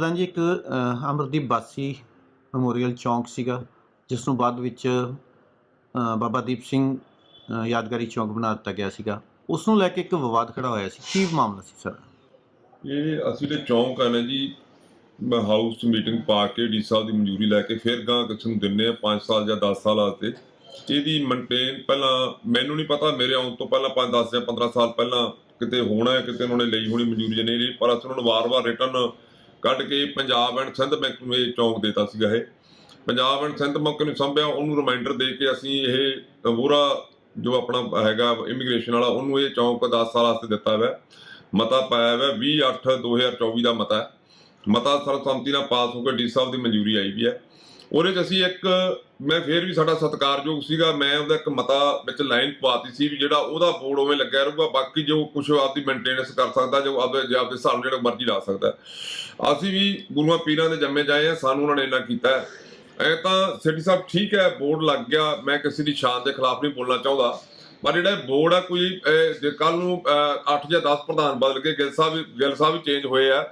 ਪ੍ਰਧਾਨ ਜੀ, ਇੱਕ ਅਮਰਦੀਪ ਬਾਸੀ ਮੈਮੋਰੀਅਲ ਚੌਂਕ ਸੀਗਾ, ਜਿਸ ਨੂੰ ਬਾਅਦ ਵਿੱਚ ਬਾਬਾ ਦੀਪ ਸਿੰਘ ਯਾਦਗਾਰੀ ਚੌਂਕ ਬਣਾ ਦਿੱਤਾ ਗਿਆ ਸੀਗਾ। ਉਸ ਨੂੰ ਲੈ ਕੇ ਇੱਕ ਵਿਵਾਦ ਖੜਾ ਹੋਇਆ ਸੀ। ਕੀ ਮਾਮਲਾ ਸੀ, ਸਰ? ਇਹ ਅਸੀਂ ਤੇ ਚੌਂਕ ਆ ਨਾ ਜੀ, ਮੈਂ ਹਾਊਸ ਮੀਟਿੰਗ ਪਾ ਕੇ ਡੀ ਸਾਹਿਬ ਦੀ ਮਨਜ਼ੂਰੀ ਲੈ ਕੇ ਫਿਰ ਗਾਂ ਕਿਸੇ ਨੂੰ ਦਿੰਨੇ ਆ 5 ਸਾਲ ਜਾਂ 10 ਸਾਲ ਵਾਸਤੇ ਇਹਦੀ ਮੇਨਟੇਨ ਪਹਿਲਾਂ ਮੈਨੂੰ ਨਹੀਂ ਪਤਾ, ਮੇਰੇ ਆਉਣ ਤੋਂ ਪਹਿਲਾਂ 5 10 ਜਾਂ 15 ਸਾਲ ਪਹਿਲਾਂ ਕਿਤੇ ਹੋਣਾ ਹੈ, ਕਿਤੇ ਉਹਨਾਂ ਨੇ ਲਈ ਹੋਣੀ ਮਨਜ਼ੂਰੀ ਜਾਂ ਨਹੀਂ ਲਈ, ਪਰ ਅਸੀਂ ਉਹਨਾਂ ਨੂੰ ਵਾਰ-ਵਾਰ ਰਿਟਰਨ ਕੱਢ ਕੇ ਪੰਜਾਬ ਐਂਡ ਸਿੰਧ ਬੈਂਕ ਨੂੰ ਇਹ ਚੌਂਕ ਦੇਤਾ ਸੀਗਾ ਇਹ। ਪੰਜਾਬ ਐਂਡ ਸਿੰਧ ਬੈਂਕ ਨੂੰ ਸੰਭਿਆ, ਉਹਨੂੰ ਰਿਮਾਈਂਡਰ ਦੇ ਕੇ ਅਸੀਂ ਇਹ ਪੂਰਾ ਜੋ ਆਪਣਾ ਹੈਗਾ ਇਮੀਗ੍ਰੇਸ਼ਨ ਵਾਲਾ, ਉਹਨੂੰ ਇਹ ਚੌਂਕ 10 ਸਾਲ ਵਾਸਤੇ ਦਿੱਤਾ ਹੋਇਆ ਮਤਾ ਪਾਇਆ ਹੋਇਆ 20 8 2024 ਦਾ ਮਤਾ। ਮਤਾ ਸਰਬਸੰਮਤੀ ਨਾਲ ਪਾਸ ਹੋ ਕੇ ਡੀ ਸਾਹਿਬ ਦੀ ਮਨਜ਼ੂਰੀ ਆਈ ਵੀ ਹੈ। ਉਹਦੇ 'ਚ ਅਸੀਂ ਇੱਕ ਮੈਂ ਫੇਰ ਵੀ ਸਾਡਾ ਸਤਿਕਾਰਯੋਗ ਸੀਗਾ ਮੈਂ ਉਹਦਾ ਇੱਕ ਮਤਾ ਵਿੱਚ ਲਾਈਨ ਪਵਾਤੀ ਸੀ ਵੀ ਜਿਹੜਾ ਉਹਦਾ ਬੋਰਡ ਉਵੇਂ ਲੱਗਿਆ ਰਹੂਗਾ ਬਾਕੀ ਜੋ ਕੁਝ ਆਪਦੀ ਮੇਨਟੇਨੈਂਸ ਕਰ ਸਕਦਾ ਜੋ ਆਪਦੇ ਜੇ ਆਪਦੇ ਹਿਸਾਬ ਨਾਲ ਜਿਹੜਾ ਮਰਜ਼ੀ ਲਾ ਸਕਦਾ। ਅਸੀਂ ਵੀ ਗੁਰੂਆਂ ਪੀਰਾਂ ਦੇ ਜੰਮੇ ਜਾਏ ਆ ਸਾਨੂੰ ਉਹਨਾਂ ਨੇ ਇੰਨਾ ਕੀਤਾ। ਹੈ ਐ ਤਾਂ ਸਿਟੀ ਸਾਹਿਬ ਠੀਕ ਹੈ ਬੋਰਡ ਲੱਗ ਗਿਆ ਮੈਂ ਕਿਸੇ ਦੀ ਸ਼ਾਨ ਦੇ ਖਿਲਾਫ ਨਹੀਂ ਬੋਲਣਾ ਚਾਹੁੰਦਾ। ਪਰ ਜਿਹੜਾ ਬੋਰਡ ਆ ਕੋਈ ਅਹ, ਜੇ ਕੱਲ ਨੂੰ 8 ਜਾਂ 10 ਪ੍ਰਧਾਨ ਬਦਲ ਕੇ ਗਿੱਲ ਸਾਹਿਬ ਗਿੱਲ ਸਾਹਿਬ ਵੀ ਚੇਂਜ ਹੋਏ ਆ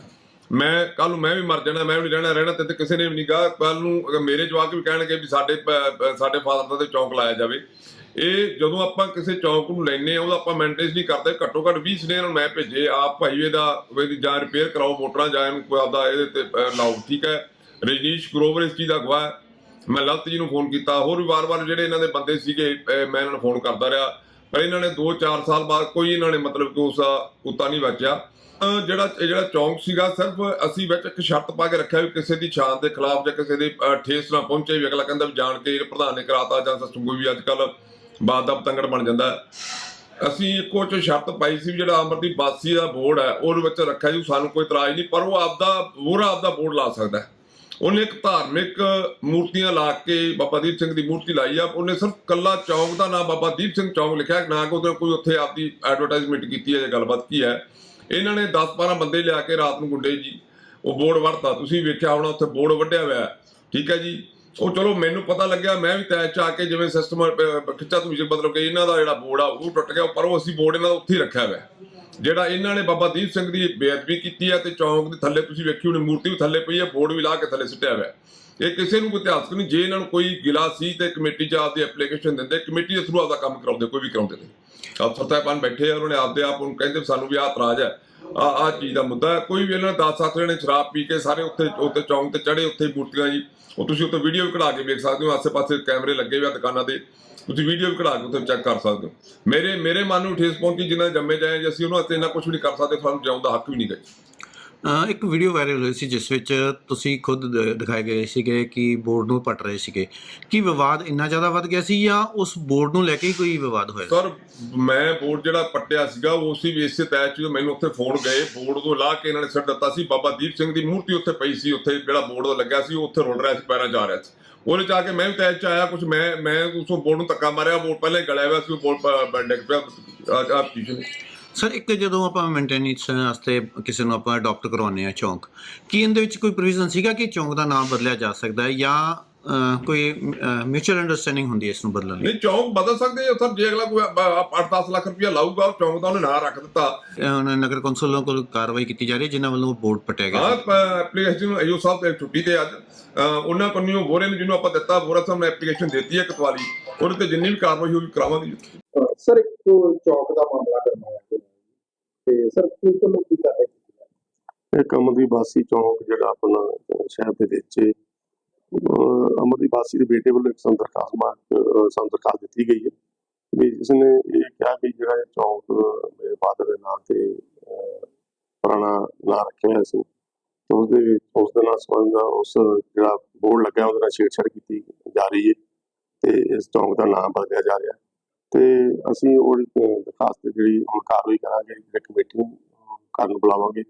ਮੈਂ ਕੱਲ ਨੂੰ ਮੈਂ ਵੀ ਮਰ ਜਾਣਾ, ਮੈਂ ਵੀ ਨਹੀਂ ਰਹਿਣਾ ਰਹਿਣਾ ਤੇ ਤੇ ਕਿਸੇ ਨੇ ਵੀ ਨਹੀਂ ਕਹਾ ਕੱਲ ਨੂੰ ਅਗਰ ਮੇਰੇ ਜਵਾਕ ਵੀ ਕਹਿਣਗੇ ਵੀ ਸਾਡੇ ਪ- ਸਾਡੇ ਫਾਦਰ ਦਾ ਤੇ ਚੌਂਕ ਲਾਇਆ ਜਾਵੇ, ਇਹ ਜਦੋਂ ਆਪਾਂ ਕਿਸੇ ਚੌਂਕ ਨੂੰ ਲੈਨੇ ਆ ਉਹਦਾ ਆਪਾਂ ਮੇਨਟੇਨ ਨਹੀਂ ਕਰਦੇ, ਘੱਟੋ ਘੱਟ 20 ਸਨੇਹ ਨੂੰ ਮੈਂ ਭੇਜੇ, ਆਪ ਭਾਈ ਦਾ ਇਹਦੀ ਜਾਂ ਰਿਪੇਅਰ ਕਰਾਓ, ਮੋਟਰਾਂ ਜਾਂ ਇਹਨੂੰ ਕੋਈ ਆਪਦਾ ਇਹਦੇ ਤੇ ਲਾਓ, ਠੀਕ ਹੈ? ਰਜਨੀਸ਼ ਗਰੋਵਰ ਇਸ ਚੀਜ਼ ਦਾ ਗਵਾਹ ਹੈ। ਮੈਂ ਲਲਤ ਜੀ ਨੂੰ ਫੋਨ ਕੀਤਾ, ਹੋਰ ਵੀ ਵਾਰ-ਵਾਰ ਜਿਹੜੇ ਇਹਨਾਂ ਦੇ ਬੰਦੇ ਸੀਗੇ ਮੈਂ ਇਹਨਾਂ ਨੂੰ ਫੋਨ ਕਰਦਾ ਰਿਹਾ, ਪਰ ਇਹਨਾਂ ਨੇ 2-4 ਸਾਲ ਬਾਅਦ ਕੋਈ ਇਹਨਾਂ ਨੇ ਮਤਲਬ ਕਿ ਉਸ ਕੁੱਤਾ ਨਹੀਂ ਬਚਿਆ। ਜਿਹੜਾ ਜਿਹੜਾ ਚੌਂਕ ਸੀਗਾ, ਸਿਰਫ ਅਸੀਂ ਵਿੱਚ ਇੱਕ ਸ਼ਰਤ ਪਾ ਕੇ ਰੱਖਿਆ ਵੀ ਕਿਸੇ ਦੀ ਛਾਂ ਦੇ ਖਿਲਾਫ ਜਾਂ ਕਿਸੇ ਦੇ ਠੇਸ ਨਾ ਪਹੁੰਚੇ ਵੀ ਅਗਲਾ ਕਹਿੰਦਾ ਵੀ ਜਾਣ ਕੇ ਪ੍ਰਧਾਨ ਨੇ ਕਰਾਤਾ ਜਾਂ ਸਿਸਟਮ ਕੋਈ ਵੀ ਅੱਜ ਕੱਲ ਬਾਤ ਦਾ ਪਤੰਗੜ ਬਣ ਜਾਂਦਾ। ਅਸੀਂ ਇੱਕੋ ਚ ਸ਼ਰਤ ਪਾਈ ਸੀ ਵੀ ਜਿਹੜਾ ਅਮਰਦੀਪ ਬਾਸੀ ਦਾ ਬੋਰਡ ਹੈ, ਉਹਦੇ ਵਿੱਚ ਰੱਖਿਆ ਜੀ, ਸਾਨੂੰ ਕੋਈ ਇਤਰਾਜ਼ ਨਹੀਂ, ਪਰ ਉਹ ਆਪਦਾ, ਪੂਰਾ ਆਪਦਾ ਬੋਰਡ ਲਾ ਸਕਦਾ। ਉਹਨੇ ਇੱਕ ਧਾਰਮਿਕ ਮੂਰਤੀਆਂ ਲਾ ਕੇ ਬਾਬਾ ਦੀਪ ਸਿੰਘ ਦੀ ਮੂਰਤੀ ਲਾਈ ਆ, ਉਹਨੇ ਸਿਰਫ ਕੱਲਾ ਚੌਂਕ ਦਾ ਨਾਮ ਬਾਬਾ ਦੀਪ ਸਿੰਘ ਚੌਂਕ ਲਿਖਿਆ, ਨਾ ਕਿ ਉਹਦੇ ਕੋਈ ਉੱਥੇ ਆਪਦੀ ਐਡਵਰਟਾਈਜ਼ਮੈਂਟ ਕੀਤੀ ਹੈ ਜਾਂ ਗੱਲਬਾਤ ਕੀ ਹੈ। ਇਹਨਾਂ ਨੇ 10-12 ਬੰਦੇ ਲਿਆ ਕੇ ਰਾਤ ਨੂੰ ਗੁੰਡੇ ਜੀ, ਉਹ ਬੋਰਡ ਵੜਤਾ ਤੁਸੀਂ ਵੇਖਿਆ ਹੋਣਾ ਉੱਥੇ ਬੋਰਡ ਵੱਢਿਆ ਹੋਇਆ ਠੀਕ ਹੈ ਜੀ? ਉਹ ਚਲੋ ਮੈਨੂੰ ਪਤਾ ਲੱਗਿਆ, ਮੈਂ ਵੀ ਤੈਅ ਚ ਆ ਕੇ ਜਿਵੇਂ ਸਿਸਟਮ ਖਿੱਚਾ ਤੁਸੀਂ ਮਤਲਬ ਕਿ ਇਹਨਾਂ ਦਾ ਜਿਹੜਾ ਬੋਰਡ ਆ, ਉਹ ਟੁੱਟ ਗਿਆ, ਪਰ ਉਹ ਅਸੀਂ ਬੋਰਡ ਇਹਨਾਂ ਦਾ ਉੱਥੇ ਹੀ ਰੱਖਿਆ ਹੋਇਆ ਜਿਹੜਾ ਇਹਨਾਂ ਨੇ ਬਾਬਾ ਦੀਪ ਸਿੰਘ ਦੀ ਬੇਅਦਬੀ ਕੀਤੀ ਹੈ ਤੇ ਚੌਂਕ ਦੇ ਥੱਲੇ ਤੁਸੀਂ ਵੇਖੀ ਹੋਣੀ, ਮੂਰਤੀ ਵੀ ਥੱਲੇ ਪਈ ਹੈ, ਬੋਰਡ ਵੀ ਲਾ ਕੇ ਥੱਲੇ ਸਿੱਟਿਆ ਹੋਇਆ ਇਹ ਕਿਸੇ ਨੂੰ ਕੋਈ ਇਤਿਹਾਸਕ ਨਹੀਂ, ਜੇ ਇਹਨਾਂ ਨੂੰ ਕੋਈ ਗਿਲਾ ਸੀ ਤੇ ਕਮੇਟੀ 'ਚ ਆਪਦੀ ਐਪਲੀਕੇਸ਼ਨ ਦਿੰਦੇ, ਕਮੇਟੀ ਦੇ ਥਰੂ ਆਪਦਾ ਕੰਮ ਕਰਾਉਂਦੇ, ਕੋਈ ਵੀ ਕਰਾਉਂਦੇ ਨੇ ਅਫਸਰ ਸਾਹਿਬਾਨ ਬੈਠੇ ਆ, ਉਹਨਾਂ ਨੇ ਆਪਦੇ ਆਪ ਨੂੰ ਕਹਿੰਦੇ ਵੀ ਸਾਨੂੰ ਵੀ ਆਹ ਇਤਰਾਜ਼ ਹੈ ਆ ਆ ਚੀਜ਼ ਦਾ ਮੁੱਦਾ ਹੈ। ਕੋਈ ਵੀ ਇਹਨਾਂ 10 7 ਜਣੇ ਸ਼ਰਾਬ ਪੀ ਕੇ ਸਾਰੇ ਉੱਥੇ ਉੱਥੇ ਚੌਂਕ ਤੇ ਚੜੇ ਉੱਥੇ ਮੂਰਤੀਆਂ ਜੀ। ਉਹ ਤੁਸੀਂ ਉੱਥੇ ਵੀਡੀਓ ਵੀ ਕਢਾ ਕੇ ਵੇਖ ਸਕਦੇ ਹੋ, ਆਸੇ-ਪਾਸੇ ਕੈਮਰੇ ਲੱਗੇ ਹੋਏ ਆ ਦੁਕਾਨਾਂ ਦੇ। ਤੁਸੀਂ ਵੀਡੀਓ ਵੀ ਕਢਾ ਕੇ ਉੱਥੇ ਚੈੱਕ ਕਰ ਸਕਦੇ ਹੋ। ਮੇਰੇ ਮੇਰੇ ਮਨ ਨੂੰ ਠੇਸ ਪਹੁੰਚੀ ਜਿਨ੍ਹਾਂ ਜੰਮੇ ਜਾਏ ਜੇ, ਅਸੀਂ ਉਹਨਾਂ ਵਾਸਤੇ ਇੰਨਾ ਕੁਝ ਵੀ ਨਹੀਂ ਕਰ ਸਕਦੇ, ਸਾਨੂੰ ਜਿਉਣ ਦਾ ਹੱਕ ਵੀ ਨਹੀਂ ਗਏ ਇੱਕ ਵੀਡੀਓ ਵਾਇਰਲ ਹੋਈ ਸੀ, ਜਿਸ ਵਿੱਚ ਤੁਸੀਂ ਖੁਦ ਦਿਖਾਏ ਗਏ ਸੀਗੇ ਕਿ ਬੋਰਡ ਨੂੰ ਪਟ ਰਹੇ ਸੀਗੇ। ਕੀ ਵਿਵਾਦ ਇੰਨਾ ਜ਼ਿਆਦਾ ਵੱਧ ਗਿਆ ਸੀ ਜਾਂ ਉਸ ਬੋਰਡ ਨੂੰ ਲੈ ਕੇ ਹੀ ਕੋਈ ਵਿਵਾਦ ਹੋਇਆ ਸਰ, ਮੈਂ ਬੋਰਡ ਜਿਹੜਾ ਪੱਟਿਆ ਸੀਗਾ, ਉਹ ਸੀ ਵੀ ਇਸੇ ਤੈਅ ਚ ਮੈਨੂੰ ਉੱਥੇ ਫੋਨ ਗਏ। ਬੋਰਡ ਤੋਂ ਲਾ ਕੇ ਇਹਨਾਂ ਨੇ ਸਿਰ ਦਿੱਤਾ ਸੀ। ਬਾਬਾ ਦੀਪ ਸਿੰਘ ਦੀ ਮੂਰਤੀ ਉੱਥੇ ਪਈ ਸੀ। ਉੱਥੇ ਜਿਹੜਾ ਬੋਰਡ ਦਾ ਲੱਗਿਆ ਸੀ, ਉਹ ਉੱਥੇ ਰੁਲ ਰਿਹਾ ਸੀ, ਪੈਰਾਂ ਜਾ ਰਿਹਾ ਸੀ। ਉਹਨੇ ਜਾ ਕੇ ਮੈਂ ਵੀ ਤੈਅ ਚ ਆਇਆ ਕੁਝ ਮੈਂ ਮੈਂ ਉਸ ਬੋਰਡ ਨੂੰ ਧੱਕਾ ਮਾਰਿਆ। ਬੋਰਡ ਪਹਿਲੇ ਗਲਿਆ ਹੋਇਆ ਸੀ, ਉਹ ਬੋਰਡ ਡਿੱਗ ਪਿਆ। ਆ- ਆ ਸਰ ਇੱਕ ਜਦੋਂ ਆਪਾਂ ਮੇਨਟੇਨੈਂਸ ਵਾਸਤੇ ਕਿਸੇ ਨੂੰ ਆਪਾਂ ਅਡਾਪਟ ਕਰਵਾਉਂਦੇ ਆ ਚੌਂਕ ਕੀ ਇਹਦੇ ਵਿੱਚ ਕੋਈ ਪ੍ਰੋਵੀਜ਼ਨ ਸੀਗਾ ਕਿ ਚੌਂਕ ਦਾ ਨਾਮ ਬਦਲਿਆ ਜਾ ਸਕਦਾ ਹੈ ਜਾਂ ਅ, ਕੋਈ ਮਿਊਚੁਅਲ ਅੰਡਰਸਟੈਂਡਿੰਗ ਹੁੰਦੀ ਹੈ ਇਸ ਨੂੰ ਬਦਲਣ ਲਈ? ਨਹੀਂ ਚੌਂਕ ਬਦਲ ਸਕਦੇ ਆ ਸਰ ਜੇ ਅਗਲਾ ਕੋਈ 8-10 ਲੱਖ ਰੁਪਇਆ ਲਾਊਗਾ ਉਹ ਚੌਂਕ ਦਾ ਉਹਨੇ ਨਾਂ ਰੱਖ ਦਿੱਤਾ। ਅ, ਹੁਣ ਨਗਰ ਕੌਂਸਲ ਕੋਲ ਕਾਰਵਾਈ ਕੀਤੀ ਜਾ ਰਹੀ ਹੈ ਜਿਨ੍ਹਾਂ ਵੱਲੋਂ ਬੋਰਡ ਪਟਿਆ ਗਿਆ? ਹਾਂ ਐਪਲੀਕੇਸ਼ਨ ਨੂੰ ਆਈਓ ਸਾਹਿਬ ਤੇ ਛੁੱਟੀ ਤੇ ਅੱਜ। ਅਹ ਉਹਨਾਂ ਕੰਨਿਓ ਬੋਰੇ ਨੂੰ ਜਿਹਨੂੰ ਆਪਾਂ ਦਿੱਤਾ ਬੋਰਾ ਸਾਹਿਬ ਨੇ ਐਪਲੀਕੇਸ਼ਨ ਦਿੱਤੀ ਹੈ ਕਤਵਾਲੀ ਉਹਦੇ ਤੇ ਜਿੰਨੀ ਵੀ ਕਾਰਵਾਈ ਹੋਈ ਕਰਾਵਾਂਗੇ। ਸਰ ਇੱਕ ਚੌਕ ਦਾ ਮਾਮਲਾ ਕਰਨਾ ਹੈ ਤੇ ਸਰ ਕੀ ਤੁਹਾਨੂੰ ਕੀ ਕਰ ਰਹੇ ਇਹ ਕਮਲਦੀ ਬਾਸੀ ਚੌਂਕ ਜਿਹੜਾ ਆਪਣਾ ਸ਼ਹਿਰ ਦੇ ਵਿੱਚ ਹੈ, ਅਹ, ਬਾਸੀ ਦੇ ਬੇਟੇ ਵੱਲੋਂ ਇੱਕ ਸੰਦਰਖਾਸਤ ਮਾਰ ਸੰਦਰਖਾਸਤ ਦਿੱਤੀ ਗਈ ਹੈ ਵੀ ਜਿਸ ਨੇ ਇਹ ਕਿਹਾ ਵੀ ਜਿਹੜਾ ਚੌਂਕ ਮੇਰੇ ਫਾਦਰ ਦੇ ਨਾਂ ਤੇ ਪੁਰਾਣਾ ਨਾਂ ਰੱਖਿਆ ਹੋਇਆ ਸੀ। ਤੇ ਉਸ ਦੇ ਉਸ ਦੇ ਨਾਲ ਸੰਬੰਧ ਉਸ ਜਿਹੜਾ ਬੋਰਡ ਲੱਗਿਆ ਉਹਦੇ ਨਾਲ ਛੇੜਛਾੜ ਕੀਤੀ ਜਾ ਰਹੀ ਹੈ ਤੇ ਇਸ ਚੌਂਕ ਦਾ ਨਾਮ ਬਦਲਿਆ ਜਾ ਰਿਹਾ। ਤੇ ਅਸੀਂ ਉਹ ਦਰਖਾਸਤ ਤੇ ਜਿਹੜੀ ਹੁਣ ਕਾਰਵਾਈ ਕਰਾਂਗੇ ਜਿਹੜੀ ਕਮੇਟੀ ਨੂੰ ਕਰਨ ਬੁਲਾਵਾਂਗੇ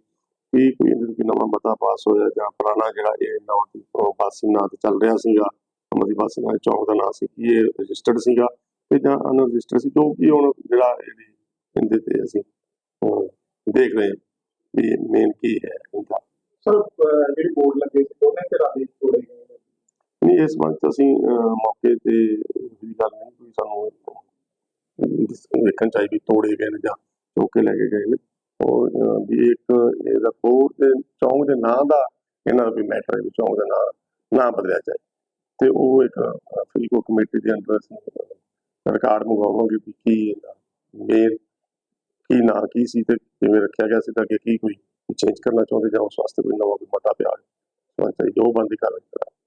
ਵੀ ਕੋਈ ਇਹਦੇ ਕੋਈ ਨਵਾਂ ਮਤਾ ਪਾਸ ਹੋਇਆ ਜਾਂ ਪੁਰਾਣਾ ਜਿਹੜਾ ਇਹ ਨਵਾਂ ਅਹ, ਬਾਸੀ ਨਾਂ ਤੇ ਚੱਲ ਰਿਹਾ ਸੀਗਾ ਅਮਰਦੀ ਬਾਸੀ ਨਾਂ ਚੌਂਕ ਦਾ ਨਾਂ ਸੀ ਕੀ ਇਹ ਰਜਿਸਟਰਡ ਸੀਗਾ ਤੇ ਜਾਂ ਅਨਰਜਿਸਟਰਡ ਸੀ ਕਿਉਂਕਿ ਹੁਣ ਜਿਹੜਾ ਇਹਦੀ ਇਹਦੇ ਤੇ ਅਸੀਂ ਦੇਖ ਰਹੇ ਹਾਂ ਵੀ ਮੇਨ ਕੀ ਹੈ ਇਹਦਾ। ਸਰ ਜਿਹੜੀ ਬੋਰਡ ਲੱਗੇ ਸੀ ਦੋਨੇ ਦੇ ਜੋੜੇ ਗਏ ਨੇ? ਨਹੀਂ ਇਸ ਵਕਤ ਅਸੀਂ ਮੌਕੇ ਤੇ ਇਹ ਗੱਲ ਨਹੀਂ ਕੋਈ ਸਾਨੂੰ ਅਹ, ਵੇਖਣ ਚਾਹੀ ਵੀ ਤੋੜੇ ਗਏ ਨੇ ਜਾਂ ਚੁੱਕ ਕੇ ਲੈ ਕੇ ਗਏ ਨੇ। ਉਹ ਵੀ ਇੱਕ ਇਹਦਾ ਬੋਰਡ ਦੇ, ਚੌਂਕ ਦੇ ਨਾਂ ਦਾ ਇਹਨਾਂ ਦਾ ਵੀ ਮੈਟਰ ਹੈ ਵੀ ਚੌਂਕ ਦਾ ਨਾਂ, ਨਾ ਬਦਲਿਆ ਜਾਏ। ਤੇ ਉਹ ਇੱਕ ਫਰੀਦਕੋਟ ਕਮੇਟੀ ਦੇ ਅੰਦਰ ਰਿਕਾਰਡ ਮੰਗਵਾਵਾਂਗੇ ਵੀ ਕੀ ਇਹਦਾ ਮੇਨ ਕੀ ਨਾਂ ਕੀ ਸੀ ਤੇ ਕਿਵੇਂ ਰੱਖਿਆ ਗਿਆ ਸੀ ਤਾਂ ਕਿ ਕੀ ਕੋਈ ਚੇਂਜ ਕਰਨਾ ਚਾਹੁੰਦੇ ਜਾਂ ਉਸ ਵਾਸਤੇ ਕੋਈ ਨਵਾਂ ਕੋਈ ਮਤਾ ਪਿਆ ਸੋ ਚਾਹੀਦਾ ਉਹ ਬੰਦੀ ਕਰ ਕਰਾਂਗੇ